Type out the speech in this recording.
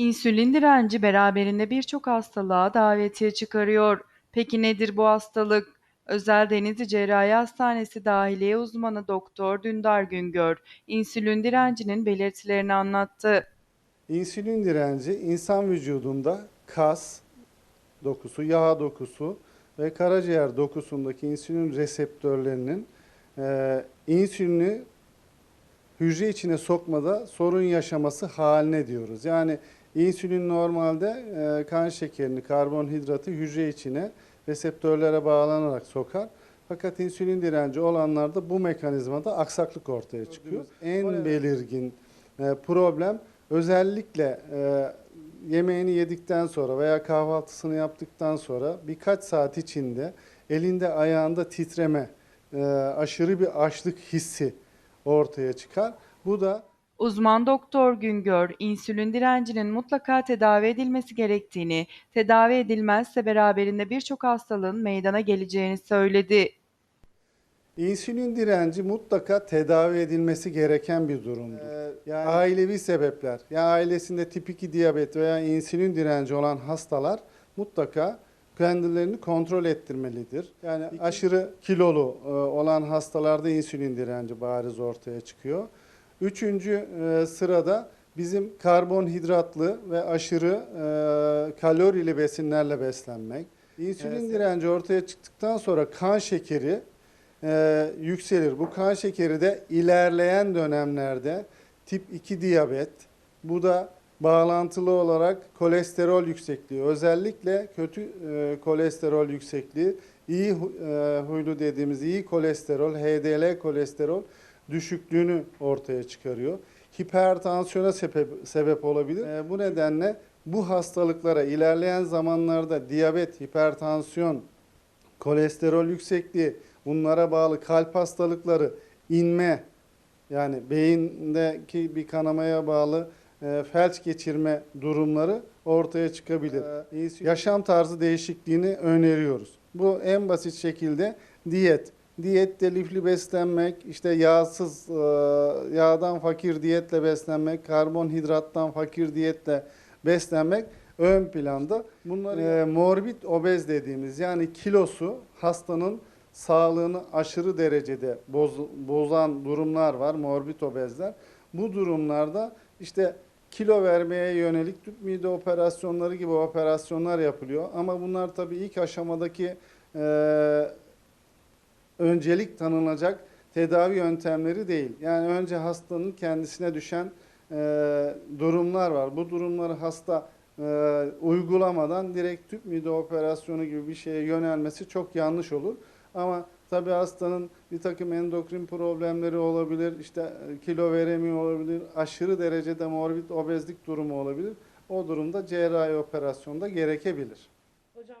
İnsülin direnci beraberinde birçok hastalığa davetiye çıkarıyor. Peki nedir bu hastalık? Özel Denizli Cerrahi Hastanesi Dahiliye Uzmanı Doktor Dündar Güngör, insülin direncinin belirtilerini anlattı. İnsülin direnci insan vücudunda kas dokusu, yağ dokusu ve karaciğer dokusundaki insülin reseptörlerinin e, insülini hücre içine sokmada sorun yaşaması haline diyoruz. Yani insülin normalde e, kan şekerini, karbonhidratı hücre içine reseptörlere bağlanarak sokar. Fakat insülin direnci olanlarda bu mekanizmada aksaklık ortaya çıkıyor. En belirgin e, problem özellikle e, yemeğini yedikten sonra veya kahvaltısını yaptıktan sonra birkaç saat içinde elinde ayağında titreme, e, aşırı bir açlık hissi ortaya çıkar. Bu da Uzman doktor Güngör, insülin direncinin mutlaka tedavi edilmesi gerektiğini, tedavi edilmezse beraberinde birçok hastalığın meydana geleceğini söyledi. insülin direnci mutlaka tedavi edilmesi gereken bir durumdur. yani ailevi sebepler, ya ailesinde tip 2 diyabet veya insülin direnci olan hastalar mutlaka kendilerini kontrol ettirmelidir. Yani aşırı kilolu e, olan hastalarda insülin direnci bariz ortaya çıkıyor. Üçüncü e, sırada bizim karbonhidratlı ve aşırı e, kalorili besinlerle beslenmek. İnsülin direnci ortaya çıktıktan sonra kan şekeri e, yükselir. Bu kan şekeri de ilerleyen dönemlerde tip 2 diyabet, bu da bağlantılı olarak kolesterol yüksekliği, özellikle kötü e, kolesterol yüksekliği, iyi e, huylu dediğimiz iyi kolesterol, HDL kolesterol düşüklüğünü ortaya çıkarıyor. Hipertansiyona sebep, sebep olabilir. E, bu nedenle bu hastalıklara ilerleyen zamanlarda diyabet, hipertansiyon, kolesterol yüksekliği, bunlara bağlı kalp hastalıkları, inme yani beyindeki bir kanamaya bağlı e, felç geçirme durumları ortaya çıkabilir. E, yaşam tarzı değişikliğini öneriyoruz. Bu en basit şekilde diyet. Diyette lifli beslenmek, işte yağsız, e, yağdan fakir diyetle beslenmek, karbonhidrattan fakir diyetle beslenmek ön planda. Bunlar e, morbid obez dediğimiz yani kilosu hastanın sağlığını aşırı derecede boz- bozan durumlar var, morbid obezler. Bu durumlarda işte kilo vermeye yönelik tüp mide operasyonları gibi operasyonlar yapılıyor. Ama bunlar tabii ilk aşamadaki e, öncelik tanınacak tedavi yöntemleri değil. Yani önce hastanın kendisine düşen e, durumlar var. Bu durumları hasta e, uygulamadan direkt tüp mide operasyonu gibi bir şeye yönelmesi çok yanlış olur. Ama tabii hastanın bir takım endokrin problemleri olabilir, işte e, kilo veremiyor olabilir, aşırı derecede morbid obezlik durumu olabilir. O durumda cerrahi operasyonda gerekebilir. Hocam